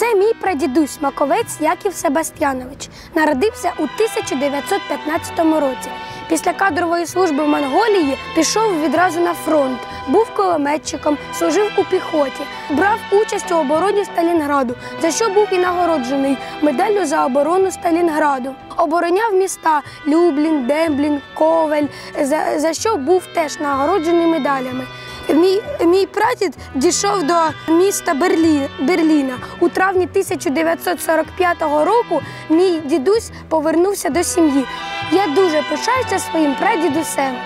Це мій прадідусь Маковець Яків Себастьянович. Народився у 1915 році. Після кадрової служби в Монголії пішов відразу на фронт. Був кулеметчиком, служив у піхоті, брав участь у обороні Сталінграду, за що був і нагороджений медаллю за оборону Сталінграду. Обороняв міста Люблін, Демблін, Ковель, за, за що був теж нагороджений медалями. Мій, мій прадід дійшов до міста Берлі, Берліна. У травні 1945 року мій дідусь повернувся до сім'ї. Я дуже пишаюся своїм прадідусем.